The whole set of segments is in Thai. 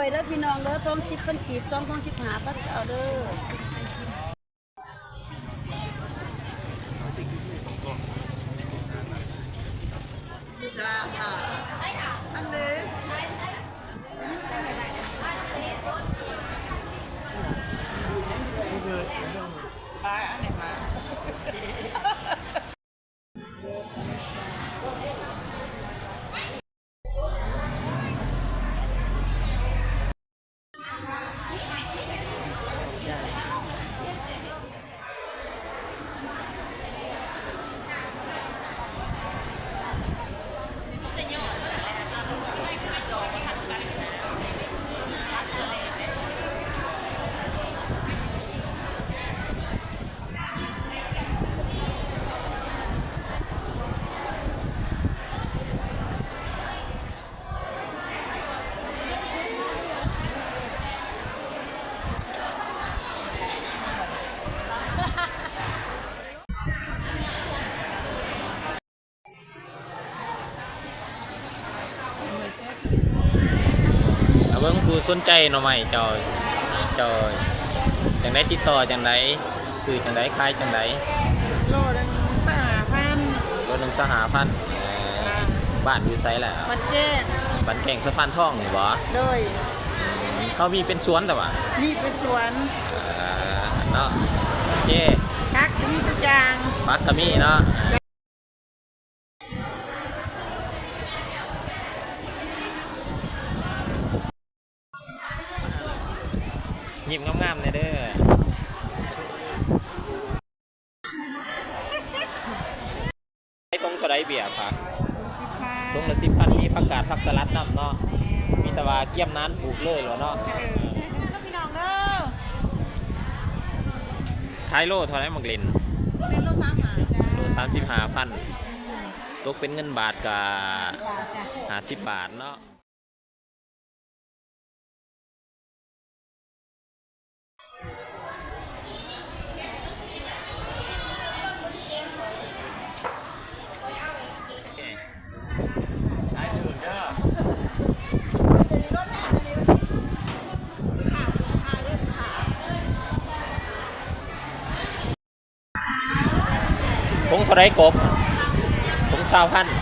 วยแล้วพี่น้องเด้อท้องชิปเป็นกีบสองท้องชิปหาพัดเอาเด้อเอา เบิ่งผู้สนใจหน่อใหม่จอยจอยจังไดติดต่อจังไดซื้อจังไดขายจังไดโลนึงสหพันธ์รถหนึงสหพันธ์เอ่อบ้านอยู่ไสแหละบัดแจ้งบ้านแก่งสะพานทองนี่บ่โดยเขามีเป็นสวนแต่ว่ามีเป็นสวนเอ่อเนาะโอเคคักมีทุกอย่าง ปักก็มีเนาะยิ้มงามๆเลยเด้อไอ้ตรง เท่าไรเบียร์ผักสิบพันตรงละสิบพันมีผักกาดผักสลัดน้ำเนาะมีแต่ว่าเกี่ยมนั้นปลูกเลยเหรอเนาะพี่น้องเด้อขายโลเท่าไรมักลินเป็นโลสามหาจ้าโลสามสิบห้าพันตกเป็นเงินบาทกับห้าสิบบาทเนาะ ผงเท่าไรกบผงชาวพันธุ์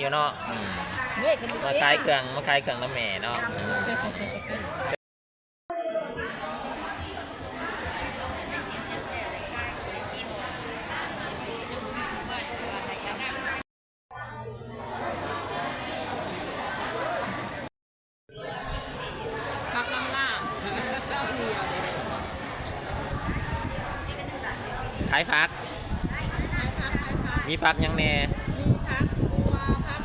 อยู่เนาะอืมเฮ้ยกันดิมาขายเครื่องมาขายเครื่องน้ำแม่เนาะอืมคักน้ำหน้าเต้าเดียวขายผัก มีผักหยังแน่ มีพักบัวพัก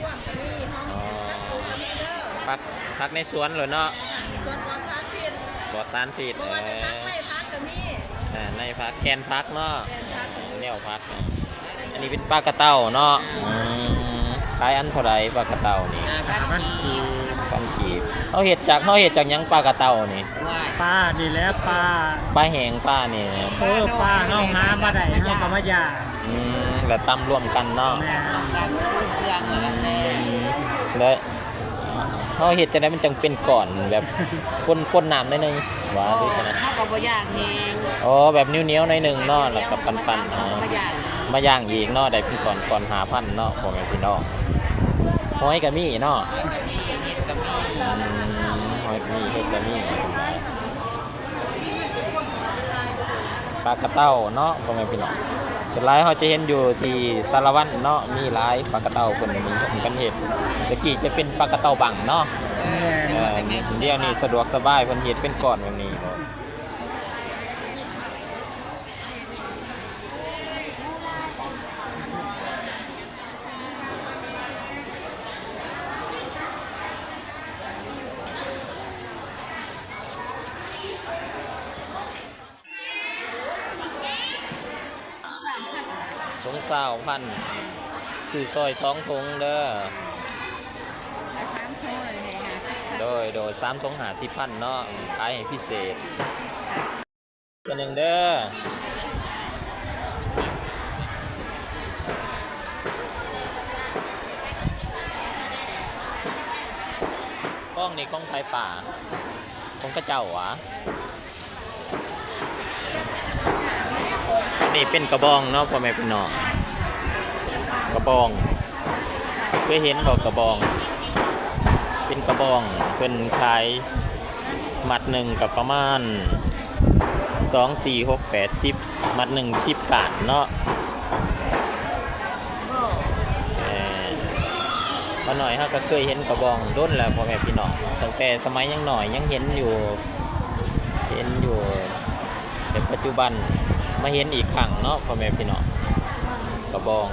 ร่วมก็มีห้อง อ๋อ ก็ มีเด้อผักผักในสวนเลยเนาะส่วนปอซาพิษปลอดสารพิษเพราะเอว่าจะพักอไล่พักก็มีอ่าในผักแคนผักเนาะ แทนพักก็มีแนวผักอะอันนี้เป็นปลากระเต้าเนาะอืมขายอันเท่าไรปลากระเต้านี่พันกีบพันกีบเขาเห็ดจากเขาเห็ดจากหยังปลากระเต้านี่ปลาดีแล้วปลาปลาแหงปลานี่เออปลาเฮาหามาได้เฮาก็มาย่างอืมแล้วตำรวมกันเนาะแม่เครื่องแล้วแซ่แล้ว เขาเห็ดจะได้มันจังเป็นก่อนแบบพ่นพ่นน้ำหนิดนึงว่าดูนะข้าวกับบ่ย่างเองอ๋อแบบนิ้วๆหน่อยหนึงเนาะแล้วก็ปั้นๆข้าวอ่ากับบ่ย่างมาย่างอีกเนาะได้เป็นก่อนก่อนหาพันเนาะพ่อแม่พี่น้องหอยกะมี่เนาะมีเห็ดกับมีอืมหอยกะมี่เห็ดกะมี่ปลากระเต้าเนาะพ่อแม่พี่น้อง ส่วนหลายเขาจะเห็นอยู่ที่สารวัตรเนาะมีหลายปลากระเต้าคนมีกันเห็ดตะกี้จะเป็นปลากระเต้าบังเนาะแม่เออเดี๋ยวนี้สะดวกสบายเพิ่นเฮ็ดเป็นก่อนแบบนี้ ร้าพันซื้อซอยสองถุงเด้อสามโทรเลยเนี่ยค่ะโดยโดยสามถุงหาสิพันเนาะขายให้พิเศษตัวหนึ่งเด้อก้องนี่ก้องไฟป่าก้องกระเจ้าหวะนี่เป็นกระบองเนาะพ่อแม่พี่น้อง กระบองเคยเห็นบอกกระบอง เป็นกระบองเป็นขายมัดหนึ่งกับประมาณสองสี่หกแปดสิบมัดหนึ่งสิบกาดเนาะเอ่อมาหน่อยฮะก็เคยเห็นกระบองด้นแล้วพ่อแม่พี่น้องตั้งแต่สมัยยังหน่อยยังเห็นอยู่เห็นอยู่แต่ปัจจุบันมาเห็นอีกครั้งเนาะพ่อแม่พี่น้องกระบอง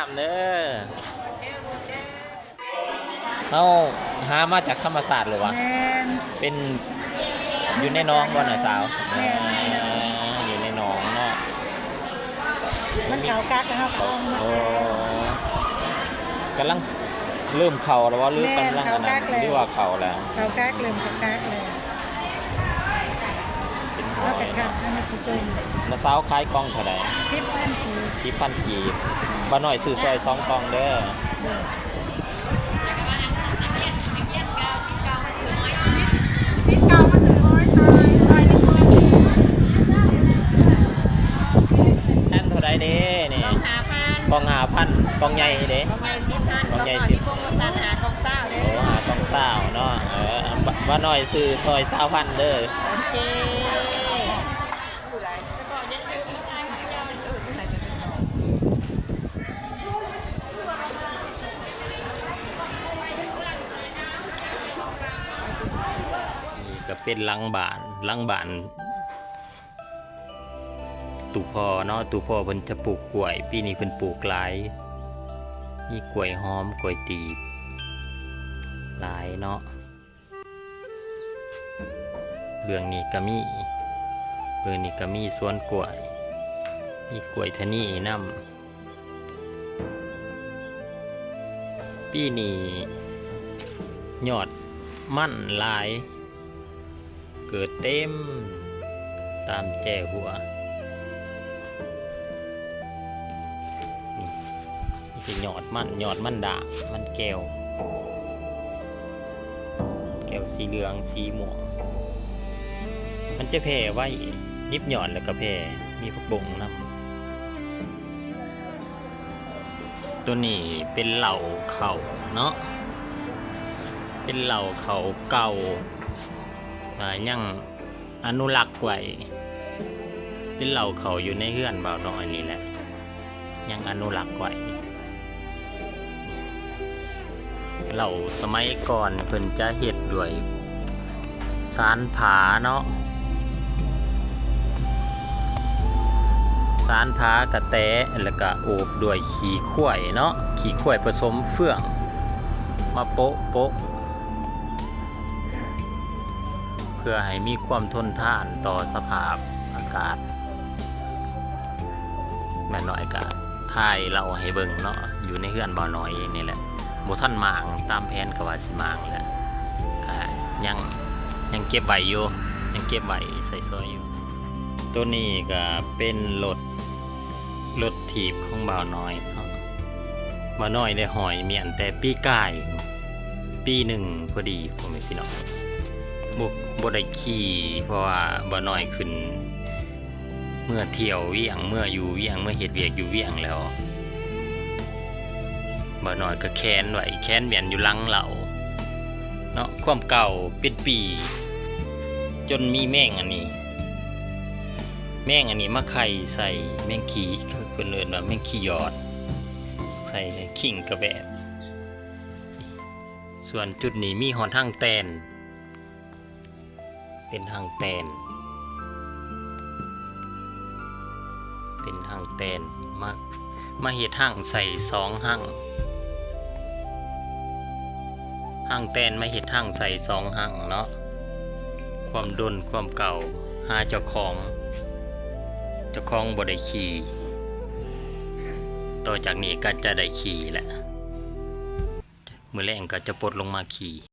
ามเด้อ เอาหามาจากธรรมศาสตร์หรือวะ แม่นเป็นอยู่ในหน้องบ่น่ะสาวอ่าอยู่ในหน้องเนาะ มันเขากักนะครับเอามาโอ้กำลังเริ่มเข่าแล้วว่าหรือกำลังอันนั้นหรือว่าเข่าแล้วเขากักเลยเขากักเลยเป็นหแล้อวยกระคักนั่นคือเป็นมาสาวขายกล้องเท่าไหร่สิบพันทีสิพันกีบบ้าหน่อยซื้อซอยสองกล้องเด้อสิบเก้ามาซื้อร้อยซอยซอยนี่คน แอนเท่าไหร่เด้นี่ หาพัน กล้องหาพัน กองใหญ่เด้ประมาณสิบพันกองใหญ่แล้วสิก็ที่กงสานหากองเศร้าเลยโอ้หากล้องสาวเนาะเออบ้าหน่อยซื้อซอยสาวพันเด้อโอเคก็เป็นลังบานลังบานตู่พ่อเนาะตู่พ่อเพิ่นจะปลูกกล้วยปีนี้เพิ่นปลูกหลาย มีกล้วยหอมกล้วยตีบ หลายเนาะเรื่องนี้ก็มีเรื่องนี้ก็มีสวนกล้วย มีกล้วยทนี่นำปีนี้ยอดมั่นหลาย เกิดเต็มตามแจหัว นี่คือหยอดมันหยอดมันด่างมันแก้ว แก้วสีเหลืองสีม่วง มันจะแผ่ไว้ยิบหยอดแล้วก็แผ่มีผักบงนำตัวนี้เป็นเหล่าเขาเนาะเป็นเหล่าเขาเก่าอ่ายังอนุรักษ์ไว้เป็นเหล่าเขาอยู่ในเฮือนเบาน้อยนี่แหละ ยังอนุรักษ์ไว้ เหล่าสมัยก่อนเพิ่นจะเฮ็ดด้วยสารผาเนาะสารผากระแตแล้วก็โอบด้วยขี้ข้วยเนาะขี้ข้วยผสมเฟื่อง มาโปะโปะเพื่อให้มีความทนทานต่อสภาพอากาศ แม่น้อยก็ถ่ายเราให้เบิ่งเนาะอยู่ในเฮือนบ่อน้อยนี่แหละ บ่ทันหมางตามแผนก็ว่าสิหมางแหละก็ยังยังเก็บไว้อยู่ยังเก็บไว้ใส่ซอยอยู่ ตัวนี้ก็เป็นรถรถถีบของบ่าวน้อยเนาะบ่าวน้อยได้หอยเมียนแต่ปีกาย ปีหนึ่งพอดีผมไม่พี่น้องบบ่ได้ขี่เพราะว่าบ่น้อยขึ้น เมื่อเที่ยวเวียงเมื่ออยู่เวียงเมื่อเฮ็ดเวียกอยู่เวียงแล้ว บ่น้อยก็แค้นไว้แค้นเวียนอยู่หลังเหล่าเนาะความเก่าเป็นปี จนมีแม่งอันนี้ แม่งอันนี้มาไข่ใส่แม่งขี้คือเพิ่นเอิ้นว่าแม่งขี้หยอด ใส่ขิงกระแบบส่วนจุดนี้มีหอนทางแตน เป็นทางแตน เป็นทางแตนมามาเห็ดห้างใส่สองห้าง ห้างแตนไม่เห็ดห้างใส่สองห้างเนาะความดนความเก่าหาเจ้าของเจ้าของบ่ได้ขี่ต่อจากนี้ก็จะได้ขี่แหละมือแรงก็จะปลดลงมาขี่